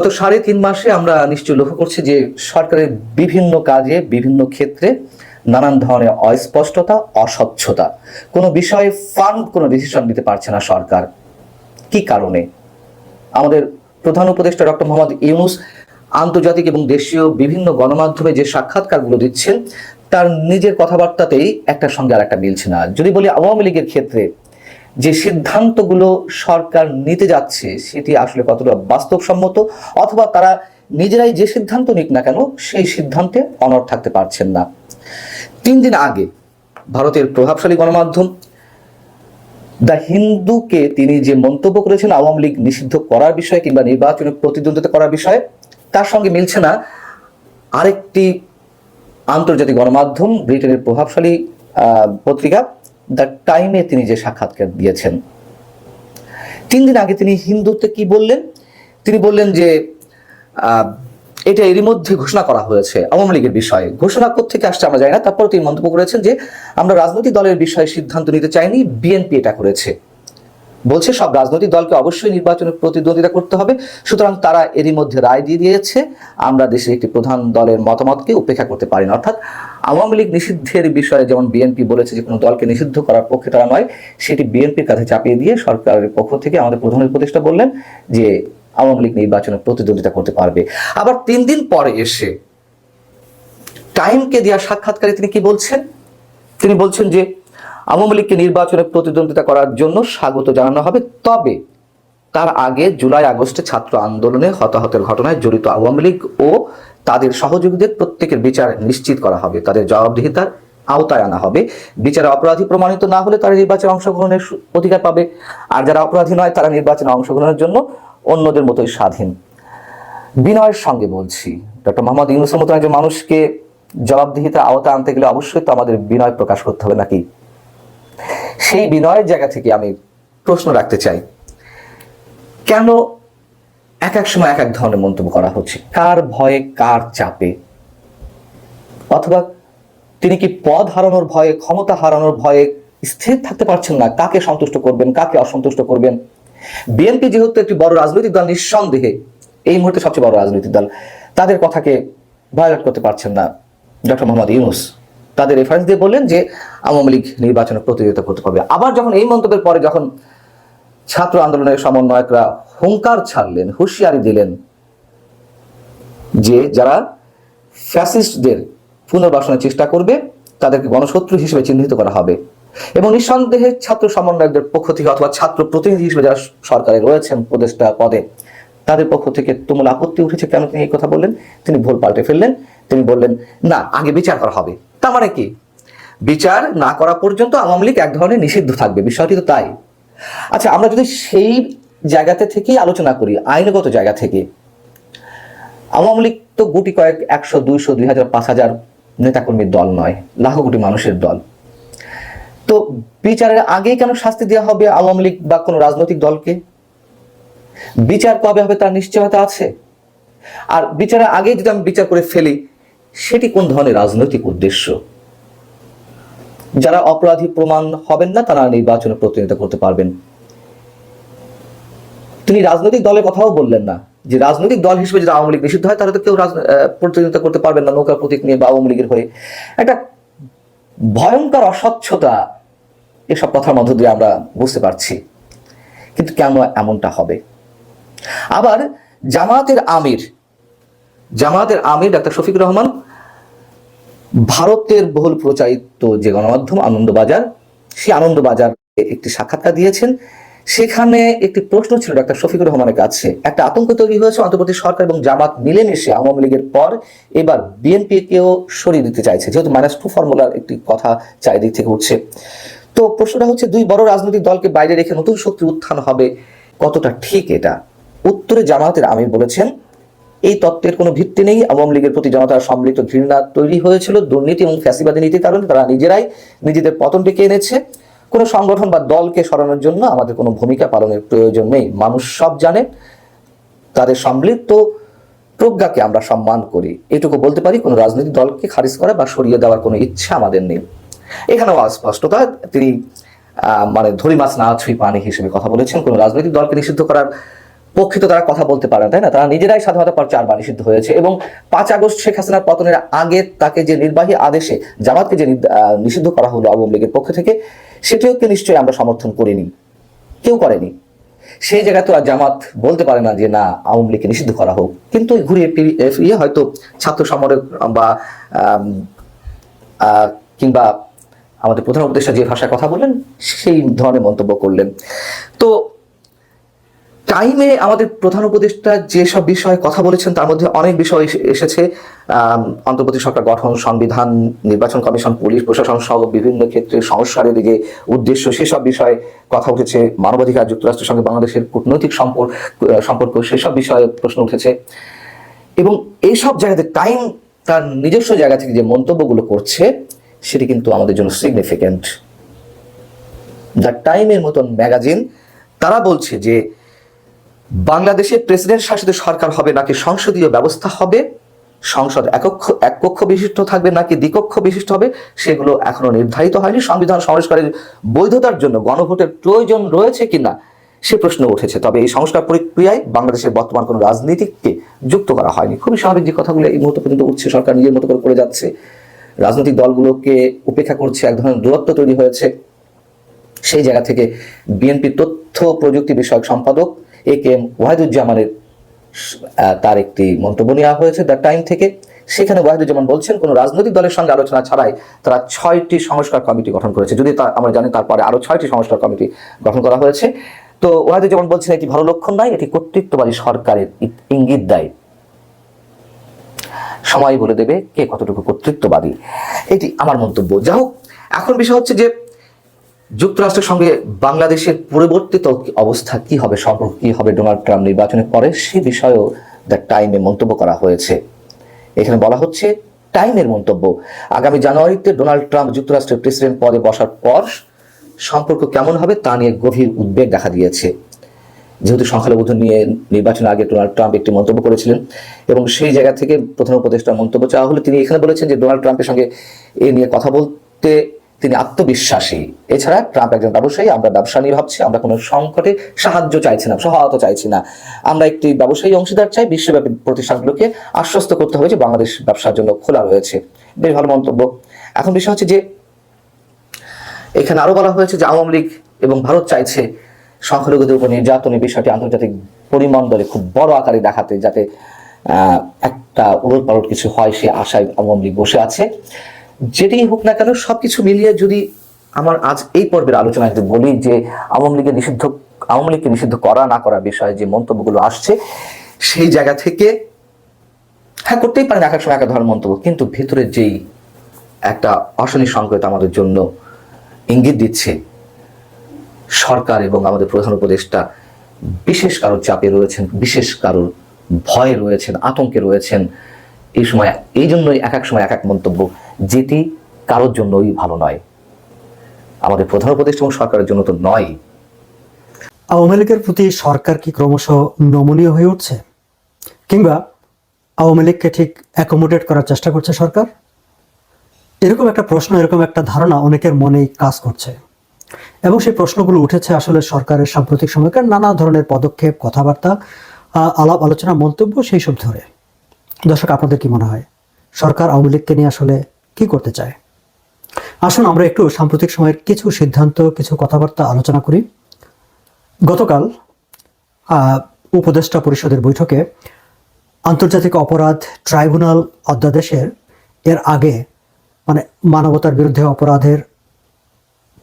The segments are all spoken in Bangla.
গত সাড়ে তিন মাসে আমরা নিশ্চয় লক্ষ্য করছি যে সরকারের বিভিন্ন কাজে, বিভিন্ন ক্ষেত্রে নানান ধরনের অস্পষ্টতা, অস্বচ্ছতা। কোনো বিষয়ে ফান্ড কোনো ডিসিশন নিতে পারছে না সরকার। কি কারণে? আমাদের প্রধান উপদেষ্টা ডক্টর মোহাম্মদ ইউনুস আন্তর্জাতিক এবং দেশীয় বিভিন্ন গণমাধ্যমে যে সাক্ষাৎকারগুলো দিচ্ছেন, তার নিজের কথাবার্তাতেই একটা সঙ্গে আর একটা মিলছে না। যদি বলি আওয়ামী লীগের ক্ষেত্রে যে সিদ্ধান্তগুলো সরকার নিতে যাচ্ছে সেটি আসলে কতটা বাস্তবসম্মত অথবা তারা নিজেরাই যে সিদ্ধান্ত নিক না কেন, সেই সিদ্ধান্তে অনড় থাকতে পারছেন না। তিন দিন আগে ভারতের প্রভাবশালী গণমাধ্যম দ্য হিন্দুকে তিনি যে মন্তব্য করেছেন আওয়ামী লীগ নিষিদ্ধ করার বিষয়ে কিংবা নির্বাচনে প্রতিদ্বন্দ্বিতা করার বিষয়ে, তার সঙ্গে মিলছে না আরেকটি আন্তর্জাতিক গণমাধ্যম, ব্রিটেনের প্রভাবশালী পত্রিকা। দ্য টাইমে তিনি যে সাক্ষাৎকার দিয়েছেন। তিন দিন আগে তিনি হিন্দুতে কি বললেন? তিনি বললেন যে এটা এরই মধ্যে ঘোষণা করা হয়েছে আওয়ামী লীগের বিষয়ে। ঘোষণা থেকে আসছে আমরা যাই না। তারপর তিনি মন্তব্য করেছেন যে, আমরা রাজনৈতিক দলের বিষয়ে সিদ্ধান্ত নিতে চাইনি, বিএনপি এটা করেছে। বলছে সব রাজনৈতিক দলকে অবশ্যই নির্বাচনে প্রতিদ্বন্দ্বিতা করতে হবে। সুতরাং তারা এরই মধ্যে রায় দিয়ে দিয়েছে। আমরা দেশের একটি প্রধান দলের মতামতকে উপেক্ষা করতে পারি না। অর্থাৎ আওয়ামী লীগ নিষিদ্ধের বিষয়ে যেমন বিএনপি বলেছে যে কোনো দলকে নিষিদ্ধ করার পক্ষে তারা নয়, সেটি বিএনপির কাছে চাপিয়ে দিয়ে সরকারের পক্ষ থেকে আমাদের প্রধান উপদেষ্টা বললেন যে আওয়ামী লীগ নির্বাচনে প্রতিদ্বন্দ্বিতা করতে পারবে। আবার তিন দিন পরে এসে টাইমকে দেওয়া সাক্ষাৎকারে তিনি কি বলছেন? তিনি বলছেন যে আওয়ামী লীগকে নির্বাচনে প্রতিদ্বন্দ্বিতা করার জন্য স্বাগত জানানো হবে। তবে তার আগে জুলাই আগস্টে ছাত্র আন্দোলনে হতাহতের ঘটনায় জড়িত আওয়ামী লীগ ও তাদের সহযোগীদের প্রত্যেকের বিচার নিশ্চিত করা হবে। তাদের জবাবদিহিতার আওতায় আনা হবে। বিচারে অপরাধী প্রমাণিত না হলে তারা নির্বাচনে অংশগ্রহণের অধিকার পাবে। আর যারা অপরাধী নয়, তারা নির্বাচনে অংশগ্রহণের জন্য অন্যদের মতোই স্বাধীন। বিনয়ের সঙ্গে বলছি, ডক্টর মোহাম্মদ ইউনুসের মতো একজন মানুষকে জবাবদিহিতা আওতা আনতে গেলে অবশ্যই তো আমাদের বিনয় প্রকাশ করতে হবে নাকি? সেই বিনয়ের জায়গা থেকে আমি প্রশ্ন রাখতে চাই। কেন এক এক সময় এক এক ধরনের মন্তব্য করা হচ্ছে? কার ভয়ে কার চাপে? অথবা তিনি কি পদ হারানোর ভয়ে, ক্ষমতা হারানোর ভয়ে স্থির থাকতে পারছেন না? কাকে সন্তুষ্ট করবেন? কাকে অসন্তুষ্ট করবেন? বিএনপি যেহেতু একটি বড় রাজনৈতিক দল, নিঃসন্দেহে এই মুহূর্তে সবচেয়ে বড় রাজনৈতিক দল। তাদের কথাকে ভায়োলেট করতে পারছেন না ডক্টর মোহাম্মদ ইউনুস। তাদের রেফারেন্স দিয়ে বললেন যে আওয়ামী লীগ নির্বাচনে প্রতিযোগিতা করতে পারবে। আবার যখন এই মন্তব্যের পরে যখন ছাত্র আন্দোলনের সমন্বয়করা হুঙ্কার ছাড়লেন, হুঁশিয়ারি দিলেন যে যারা ফ্যাসিস্টদের পুনর্বাসনের চেষ্টা করবে, তাদেরকে গণশত্রু হিসেবে চিহ্নিত করা হবে। এবং নিঃসন্দেহে ছাত্র সমন্বয়কদের পক্ষ থেকে অথবা ছাত্র প্রতিনিধি হিসেবে যারা সরকারে রয়েছেন উপদেষ্টা পদে, তাদের পক্ষ থেকে তুমুল আপত্তি উঠেছে। কেন তিনি এই কথা বললেন? তিনি ভুল পাল্টে ফেললেন। তিনি বললেন, না, আগে বিচার করা হবে। তার মানে কি? বিচার না করা পর্যন্ত আওয়ামী লীগ এক ধরনের নিষিদ্ধ থাকবে, বিষয়টি তো তাই। আচ্ছা আমরা যদি সেই জায়গাতে থেকেই আলোচনা করি, আইনগত জায়গা থেকে, আওয়ামী লীগ তো গুটি কয়েক, একশো, দুইশো, দুই হাজার, পাঁচ হাজার নেতাকর্মীর দল নয়, লাখো কোটি মানুষের দল। তো বিচারের আগেই কেন শাস্তি দেওয়া হবে আওয়ামী লীগ বা কোনো রাজনৈতিক দলকে? বিচার কবে হবে তার নিশ্চয়তা আছে। আর বিচারের আগেই যদি আমি বিচার করে ফেলি সেটি কোন ধরনের রাজনৈতিক উদ্দেশ্য? যারা অপরাধী প্রমাণ হবেন না, তারা নির্বাচনে প্রতিনিধিত্ব করতে পারবেন। তিনি রাজনৈতিক দলের কথাও বললেন না। যে রাজনৈতিক দল হিসেবে যদি আওয়ামী লীগ নিষিদ্ধ হয়, তাহলে তো কেউ প্রতিনিধিত্ব করতে পারবেন না নৌকা প্রতীক নিয়ে বা আওয়ামী লীগের হয়ে। একটা ভয়ঙ্কর অস্বচ্ছতা এসব কথার মধ্য দিয়ে আমরা বুঝতে পারছি। কিন্তু কেন এমনটা হবে? আবার জামায়াতের আমির জামায়াতের আমির ডাক্তার শফিকুর রহমান, ভারতের বহুল প্রচারিত যে গণমাধ্যম আনন্দবাজার, সেই আনন্দবাজার একটি সাক্ষাৎকার দিয়েছেন। সেখানে একটি প্রশ্ন ছিল ডাক্তার শফিকুর রহমানের কাছে। একটা আতঙ্ক তৈরি হয়েছে অন্তর্বর্তী সরকার এবং জামাত মিলেমিশে আওয়ামী লীগের পর এবার বিএনপি কেও সরিয়ে দিতে চাইছে। যেহেতু মাইনাস টু ফর্মুলার একটি কথা চারিদিক থেকে উঠছে। তো প্রশ্নটা হচ্ছে, দুই বড় রাজনৈতিক দলকে বাইরে রেখে নতুন শক্তি উত্থান হবে কতটা ঠিক এটা? উত্তরে জামায়াতের আমির বলেছেন এই তত্ত্বের কোনো ভিত্তি নেই। আওয়ামী লীগের প্রতি জনতার সম্মিলিত ঘৃণা তৈরি হয়েছিল। দুর্নীতি এবং ফ্যাসিবাদী নীতির কারণে তারা নিজেরাই নিজেদের পতন ডেকে এনেছে। কোনো সংগঠন বা দলকে সরানোর জন্য আমাদের কোনো ভূমিকা পালনের প্রয়োজন নেই। মানুষ সব জানে, তাদের সম্মিলিত প্রজ্ঞাকে আমরা সম্মান করি। এটুকু বলতে পারি, কোনো রাজনৈতিক দলকে খারিজ করা বা সরিয়ে দেওয়ার কোনো ইচ্ছা আমাদের নেই। এখানেও স্পষ্টতা তিনি মানে ধরি মাছ না ছুঁই পানি হিসেবে কথা বলেছেন। কোনো রাজনৈতিক দলকে নিষিদ্ধ করার পক্ষে তো তারা কথা বলতে পারে তাই না? তারা নিজেরাই স্বাধীনতা পর চারবার নিষিদ্ধ হয়েছে এবং পাঁচ আগস্ট শেখ হাসিনার পতনের আগে তাকে যে নির্বাহী আদেশে জামাতকে যে নিষিদ্ধ করা হলো আওয়ামী লীগের পক্ষ থেকে সেটিও সেটিওকে নিশ্চয়ই আমরা সমর্থন করিনি। কেউ করেনি। সেই জায়গায় তো আর জামাত বলতে পারে না যে, না, আওয়ামী লীগকে নিষিদ্ধ করা হোক। কিন্তু ঘুরিয়ে ফিরিয়ে ফিরিয়ে হয়তো ছাত্র সমরের বা কিংবা আমাদের প্রধান উপদেষ্টা যে ভাষায় কথা বললেন, সেই ধরনের মন্তব্য করলেন। তো টাইমে আমাদের প্রধান উপদেষ্টা যেসব বিষয়ে কথা বলেছেন, তার মধ্যে অনেক বিষয় এসে- এসেছে। অন্তর্বর্তী সরকার গঠন, সংবিধান, নির্বাচন কমিশন, পুলিশ, প্রশাসন সহ বিভিন্ন ক্ষেত্রে সংস্কারের যে উদ্দেশ্য, সেসব বিষয়ে কথা উঠেছে। মানবাধিকার, যুক্তরাষ্ট্রের সঙ্গে বাংলাদেশের কূটনৈতিক সম্পর্ক সম্পর্ক, সেসব বিষয়ে প্রশ্ন উঠেছে। এবং এইসব জায়গাতে টাইম তার নিজস্ব জায়গা থেকে যে মন্তব্যগুলো করছে, সেটি কিন্তু আমাদের জন্য সিগনিফিক্যান্ট দ্য টাইমের মতন ম্যাগাজিন, তারা বলছে যে বাংলাদেশে প্রেসিডেন্ট শাসিত সরকার হবে নাকি সংসদীয় ব্যবস্থা হবে? সংসদ একক্ষ এক কক্ষ বিশিষ্ট থাকবে নাকি দ্বিকক্ষ বিশিষ্ট হবে? সেগুলো এখনও নির্ধারিত হয়নি। সংবিধান সংস্কারের বৈধতার জন্য গণভোটের প্রয়োজন রয়েছে কিনা সে প্রশ্ন উঠেছে। তবে এই সংস্কার প্রক্রিয়ায় বাংলাদেশের বর্তমান কোনো রাজনীতিককে যুক্ত করা হয়নি। খুবই স্বাভাবিক যে কথাগুলো এই মুহূর্তে পর্যন্ত উঠছে। সরকার নিজের মতো করে করে যাচ্ছে। রাজনৈতিক দলগুলোকে উপেক্ষা করছে। এক ধরনের দূরত্ব তৈরি হয়েছে। সেই জায়গা থেকে বিএনপি তথ্য প্রযুক্তি বিষয়ক সম্পাদক এ কে এম ওয়াহিদুজ্জামানের তার একটি মন্তব্য নেওয়া হয়েছে দ্য টাইম থেকে। সেখানে ওয়াহিদুজ্জামান বলছেন, কোনো রাজনৈতিক দলের সঙ্গে আলোচনা ছাড়াই তারা ছয়টি সংস্কার কমিটি গঠন করেছে। যদি তা আমরা জানি, তারপরে আরও ছয়টি সংস্কার কমিটি গঠন করা হয়েছে। তো ওয়াহিদুজ্জামান বলছেন, এটি ভালো লক্ষণ নয়, এটি কর্তৃত্ববাদী সরকারের ইঙ্গিত দেয়। সময় বলে দেবে কে কতটুকু কর্তৃত্ববাদী। এটি আমার মন্তব্য। যা হোক, এখন বিষয় হচ্ছে যে যুক্তরাষ্ট্রের সঙ্গে বাংলাদেশের পরিবর্তিত অবস্থা, কি হবে, সম্পর্ক, কি হবে ডোনাল্ড ট্রাম্প নির্বাচনের পরে সে বিষয়েও দ্য টাইমে মন্তব্য করা হয়েছে। এখানে বলা হচ্ছে, টাইমের মন্তব্য। আগামী জানুয়ারিতে ডোনাল্ড ট্রাম্প যুক্তরাষ্ট্রের প্রেসিডেন্ট পদে বসার পর সম্পর্ক কেমন হবে তা নিয়ে গভীর উদ্বেগ দেখা দিয়েছে। যেহেতু সংখ্যালঘু নিয়ে নির্বাচনের আগে ডোনাল্ড ট্রাম্প একটি মন্তব্য করেছিলেন এবং সেই জায়গা থেকে প্রধান উপদেষ্টার মন্তব্য চাওয়া হলে। তিনি এখানে বলেছেন যে ডোনাল্ড ট্রাম্পের সঙ্গে এ নিয়ে কথা বলতে তিনি আত্মবিশ্বাসী। এছাড়া ট্রাম্প একজন ব্যবসায়ী, আমরা ব্যবসা নিয়ে ভাবছি, আমরা কোনো সংকটে সাহায্য চাইছি না, সহায়তা চাইছি না। আমরা একটি ব্যবসায়ী অংশীদার চাই, বিশ্বব্যাপী প্রতিষ্ঠানগুলোকে আশ্বস্ত করতে হবে যে বাংলাদেশ ব্যবসার জন্য খোলা রয়েছে। বেশ ভালো মন্তব্য। এখন বিষয় হচ্ছে যে, এখানে আরও বলা হয়েছে যে আওয়ামী লীগ এবং ভারত চাইছে সংখ্যালঘুদের উপর নির্যাতনের বিষয়টি আন্তর্জাতিক পরিমণ্ডলে খুব বড় আকারে দেখাতে, যাতে একটা উলট পালট কিছু হয়, সে আশায় আওয়ামী লীগ বসে আছে। যেটি হোক না কেন, সবকিছু মিলিয়ে যদি আমার আজ এই পর্বের আলোচনায় যদি বলি যে আওয়ামী লীগের নিষিদ্ধ, আওয়ামী লীগকে নিষিদ্ধ করা না করা বিষয়ে যে মন্তব্যগুলো আসছে, সেই জায়গা থেকে হ্যাঁ করতেই পারেন এক এক সময় এক ধরনের মন্তব্য, কিন্তু ভেতরে যেই একটা অশনি সংকেত আমাদের জন্য ইঙ্গিত দিচ্ছে, সরকার এবং আমাদের প্রধান উপদেষ্টা বিশেষ কারোর চাপে রয়েছেন, বিশেষ কারোর ভয়ে রয়েছেন, আতঙ্কে রয়েছেন, এই সময়, এই জন্যই এক এক সময় এক এক মন্তব্য যেটি কারোর জন্যই ভালো নয়। আমাদের প্রধান উপদেষ্টা এবং সরকারের জন্য তো নয়। আওয়ামী লীগের প্রতি সরকার কি ক্রমশ নমনীয় হয়ে উঠছে? কিংবা আওয়ামী লীগকে ঠিক অ্যাকোমোডেট করার চেষ্টা করছে সরকার? এরকম একটা প্রশ্ন, এরকম একটা ধারণা অনেকের মনেই কাজ করছে। এবং সেই প্রশ্নগুলো উঠেছে আসলে সরকারের সাম্প্রতিক সময়কার নানা ধরনের পদক্ষেপ, কথাবার্তা আলাপ, আলোচনা, মন্তব্য সেই সব ধরে। দর্শক, আপনাদের কি মনে হয়? সরকার আওয়ামী লীগকে নিয়ে আসলে কি করতে চায়? আসুন, আমরা একটু সাম্প্রতিক সময়ের কিছু সিদ্ধান্ত, কিছু কথাবার্তা আলোচনা করি। গতকাল উপদেষ্টা পরিষদের বৈঠকে আন্তর্জাতিক অপরাধ ট্রাইব্যুনাল অধ্যাদেশের, এর আগে মানে মানবতার বিরুদ্ধে অপরাধের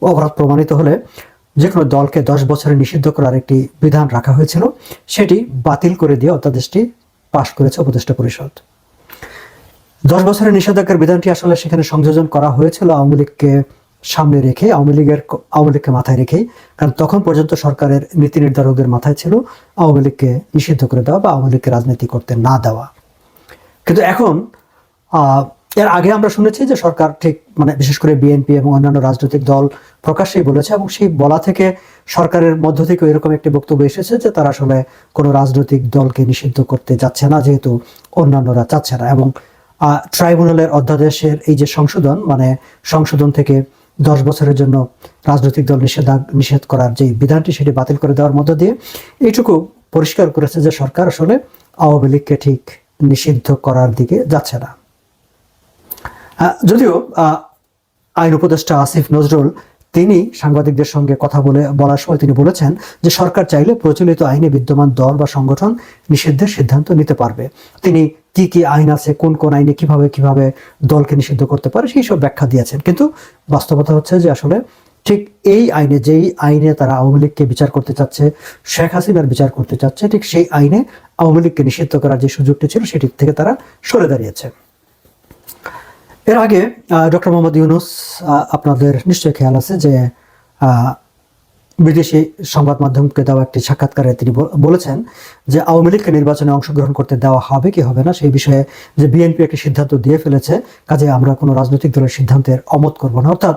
অপরাধ প্রমাণিত হলে যে কোনো দলকে দশ বছরে নিষিদ্ধ করার একটি বিধান রাখা হয়েছিল, সেটি বাতিল করে দিয়ে অধ্যাদেশটি পাশ করেছে উপদেষ্টা পরিষদ। দশ বছরের নিষেধাজ্ঞার বিধানটি আসলে সেখানে সংযোজন করা হয়েছিল আওয়ামী লীগকে সামনে রেখে আওয়ামী লীগের আওয়ামী লীগকে মাথায় রেখেই। কারণ তখন পর্যন্ত সরকারের নীতি নির্ধারকদের মাথায় ছিল আওয়ামী লীগকে নিষিদ্ধ করে দেওয়া বা আওয়ামী লীগকে রাজনীতি করতে না দেওয়া। কিন্তু এখন এর আগে আমরা শুনেছি যে সরকার ঠিক মানে বিশেষ করে বিএনপি এবং অন্যান্য রাজনৈতিক দল প্রকাশ্যেই বলেছে এবং সেই বলা থেকে সরকারের মধ্য থেকে এরকম একটি বক্তব্য এসেছে যে তারা আসলে কোনো রাজনৈতিক দলকে নিষিদ্ধ করতে যাচ্ছে না, যেহেতু অন্যান্যরা চাচ্ছে না। এবং ট্রাইব্যুনালের অধ্যাদেশের এই যে সংশোধন মানে সংশোধন থেকে দশ বছরের জন্য রাজনৈতিক দল নিষেধা, নিষেধ করার যে বিধানটি, সেটি বাতিল করে দেওয়ার মধ্য দিয়ে এইটুকু পরিষ্কার করেছে যে সরকার আসলে আওয়ামী লীগকে ঠিক নিষিদ্ধ করার দিকে যাচ্ছে না। যদিও আইন উপদেষ্টা আসিফ নজরুল তিনি সাংবাদিকদের সঙ্গে কথা বলে, বলার সময় তিনি বলেছেন যে সরকার চাইলে প্রচলিত আইনে বিদ্যমান দল বা সংগঠন নিষিদ্ধের সিদ্ধান্ত নিতে পারবে। তিনি কি কি আইন আছে, কোন কোন আইনে কীভাবে কীভাবে দলকে নিষিদ্ধ করতে পারে, সেই সব ব্যাখ্যা দিয়েছেন। কিন্তু বাস্তবতা হচ্ছে যে আসলে ঠিক এই আইনে, যেই আইনে তারা আওয়ামী লীগকে বিচার করতে চাচ্ছে, শেখ হাসিনার বিচার করতে চাচ্ছে, ঠিক সেই আইনে আওয়ামী লীগকে নিষিদ্ধ করার যে সুযোগটি ছিল, সেটি থেকে তারা সরে দাঁড়িয়েছে। এর আগে ডক্টর মোহাম্মদ ইউনুস আপনাদের নিশ্চয়ই খেয়াল আছে যে বিদেশি সংবাদ মাধ্যমকে দেওয়া একটি সাক্ষাৎকারে তিনি বলেছেন যে আওয়ামী লীগকে নির্বাচনে অংশগ্রহণ করতে দেওয়া হবে কি হবে না সেই বিষয়ে যে বিএনপি একটি সিদ্ধান্ত দিয়ে ফেলেছে, কাজে আমরা কোনো রাজনৈতিক দলের সিদ্ধান্তের অমত করব না। অর্থাৎ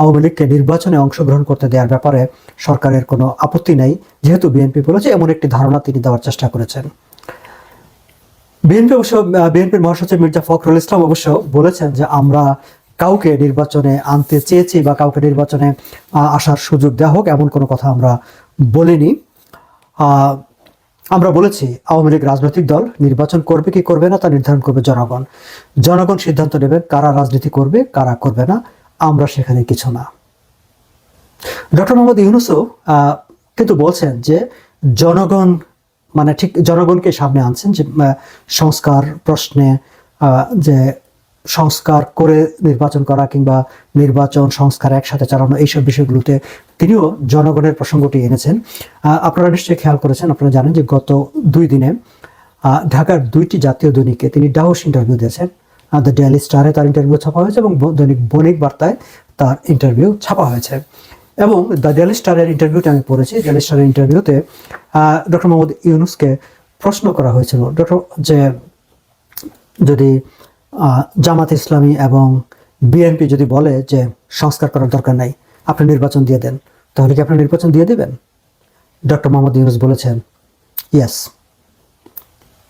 আওয়ামী লীগকে নির্বাচনে অংশগ্রহণ করতে দেওয়ার ব্যাপারে সরকারের কোনো আপত্তি নেই। যেহেতু বিএনপি বলেছে, এমন একটি ধারণা তিনি দেওয়ার চেষ্টা করেছেন। বিএনপি অবশ্য বিএনপির মহাসচিব মির্জা ফখরুল ইসলাম অবশ্য বলেছেন যে আমরা কাউকে নির্বাচনে আনতে চেয়েছি বা কাউকে নির্বাচনে আসার সুযোগ দেওয়া হোক, এমন কোনো কথা আমরা বলিনি। আমরা বলেছি, আওয়ামী লীগ রাজনৈতিক দল নির্বাচন করবে কি করবে না তা নির্ধারণ করবে জনগণ। জনগণ সিদ্ধান্ত নেবে কারা রাজনীতি করবে, কারা করবে না, আমরা সেখানে কিছু না। ডক্টর মোহাম্মদ ইউনুসও কিন্তু বলছেন যে জনগণ মানে ঠিক জনগণকে সামনে আনছেন যে সংস্কার প্রশ্নে যে সংস্কার করে নির্বাচন করা কিংবা নির্বাচন সংস্কার একসাথে চালানো এইসব বিষয়গুলোতে তিনিও জনগণের প্রসঙ্গটি এনেছেন। আপনারা নিশ্চয়ই খেয়াল করেছেন, আপনারা জানেন যে গত দুই দিনে ঢাকার দুইটি জাতীয় দৈনিকে তিনি ডাউস ইন্টারভিউ দিয়েছেন। দ্য ডেলি স্টারে তার ইন্টারভিউ ছাপা হয়েছে এবং দৈনিক বণিক বার্তায় তার ইন্টারভিউ ছাপা হয়েছে। এবং দ্য ডেলি স্টারের ইন্টারভিউটা আমি পড়েছি। ডেলি স্টারের ইন্টারভিউতে ডক্টর মোহাম্মদ ইউনুসকে প্রশ্ন করা হয়েছিল। ডক্টর যে যদি জামাত ইসলামী এবং বিএনপি যদি বলে যে সংস্কার করার দরকার নাই, আপনি নির্বাচন দিয়ে দেন, তাহলে কি আপনি নির্বাচন দিয়ে দেবেন? ডক্টর মোহাম্মদ ইউনুস বলেছেন ইয়েস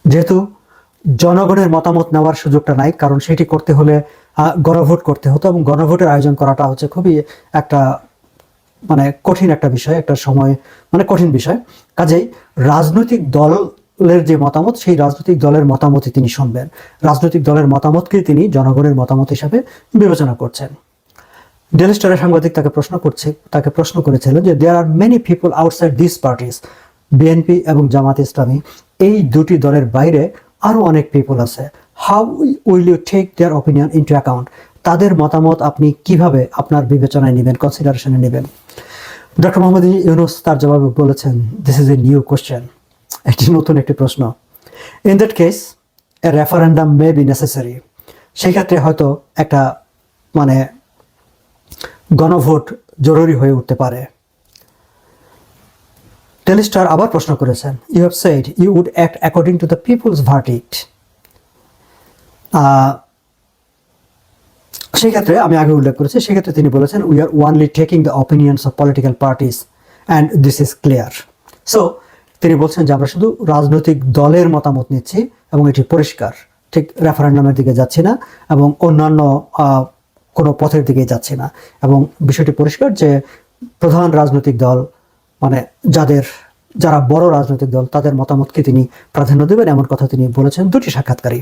যেহেতু জনগণের মতামত নেওয়ার সুযোগটা নাই, কারণ সেটি করতে হলে গণভোট করতে হতো এবং গণভোটের আয়োজন করাটা হচ্ছে খুবই একটা মানে কঠিন একটা বিষয়, একটা সময় মানে কঠিন বিষয়। কাজেই রাজনৈতিক দলের যে মতামত, সেই রাজনৈতিক দলের মতামতই তিনি শুনবেন। রাজনৈতিক দলের মতামতকে তিনি জনগণের মতামত হিসাবে বিবেচনা করছেন। ডেলি স্টারের সাংবাদিক তাকে প্রশ্ন করছে তাকে প্রশ্ন করেছিল যে there are many people outside this parties BNP এবং জামাত ইসলামী। এই দুটি দলের বাইরে আরও অনেক পিপল আছে। How will you take their opinion into account তাদের মতামত আপনি কীভাবে আপনার বিবেচনায় নেবেন কনসিডারেশনে নেবেন? ডক্টর মোহাম্মদ ইউনুস তার জবাবে বলেছেন this is a new question একটি নতুন একটি প্রশ্ন। In that case a referendum may be necessary সেই ক্ষেত্রে হয়তো একটা মানে গণভোট জরুরি হয়ে উঠতে পারে। টেলিস্টার আবার প্রশ্ন করেছেন you have said you would act according to the people's verdict সেই ক্ষেত্রে আমি আগে উল্লেখ করেছি সেক্ষেত্রে তিনি বলেছেন we are only taking the opinions of political parties and this is clear so তিনি বলছেন যে আমরা শুধু রাজনৈতিক দলের মতামত নিচ্ছি এবং এটি পরিষ্কার। ঠিক রেফারেন্ডামের দিকে যাচ্ছি না এবং অন্যান্য কোনো পথের দিকে যাচ্ছে না। এবং বিষয়টি পরিষ্কার যে প্রধান রাজনৈতিক দল মানে যাদের, যারা বড় রাজনৈতিক দল, তাদের মতামতকে তিনি প্রাধান্য দেবেন, এমন কথা তিনি বলেছেন, দুটি সাক্ষাৎকারী